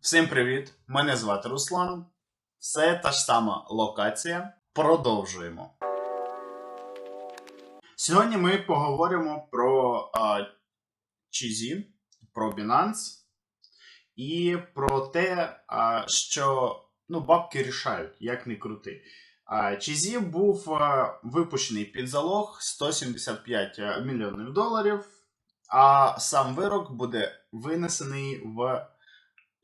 Всім привіт! Мене звати Руслан. Все та ж сама локація. Продовжуємо. Сьогодні ми поговоримо про Чізі, про Binance і про те, а, що ну, бабки рішають, як не крути. Чізі був а, випущений під залог 175 мільйонів доларів, а сам вирок буде винесений в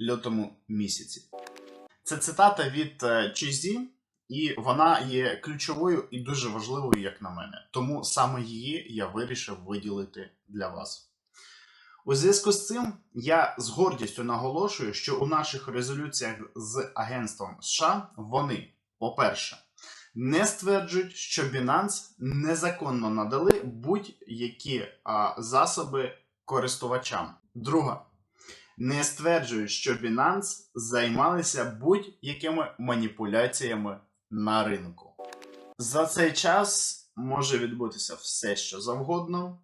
лютому місяці. Це цитата від е, Чізі, і вона є ключовою і дуже важливою, як на мене. Тому саме її я вирішив виділити для вас. У зв'язку з цим я з гордістю наголошую, що у наших резолюціях з Агентством США вони, по-перше, не стверджують, що Binance незаконно надали будь-які а, засоби користувачам. Друга, не стверджують, що Binance займалися будь-якими маніпуляціями на ринку. За цей час може відбутися все, що завгодно.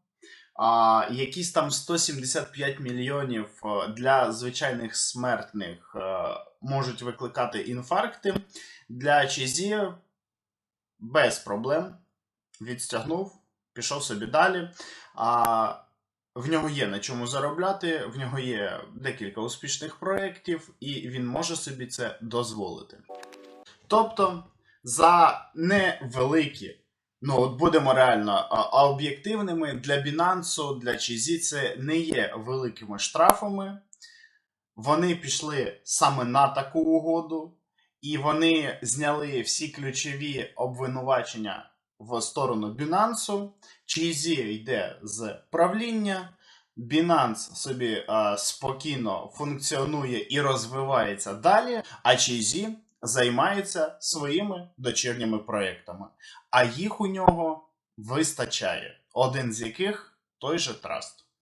А, якісь там 175 мільйонів е, для звичайних смертних е, можуть викликати інфаркти. Для Чізі без проблем відстягнув, пішов собі далі. А, в нього є на чому заробляти, в нього є декілька успішних проєктів, і він може собі це дозволити. Тобто, за невеликі, ну от будемо реально а, об'єктивними, для Binance, для Чізі це не є великими штрафами. Вони пішли саме на таку угоду, і вони зняли всі ключові обвинувачення в сторону Binance. Чізі йде з правління. Binance собі а, спокійно функціонує і розвивається далі, а Чізі займається своїми дочірніми проектами. А їх у нього вистачає, один з яких той же Траст.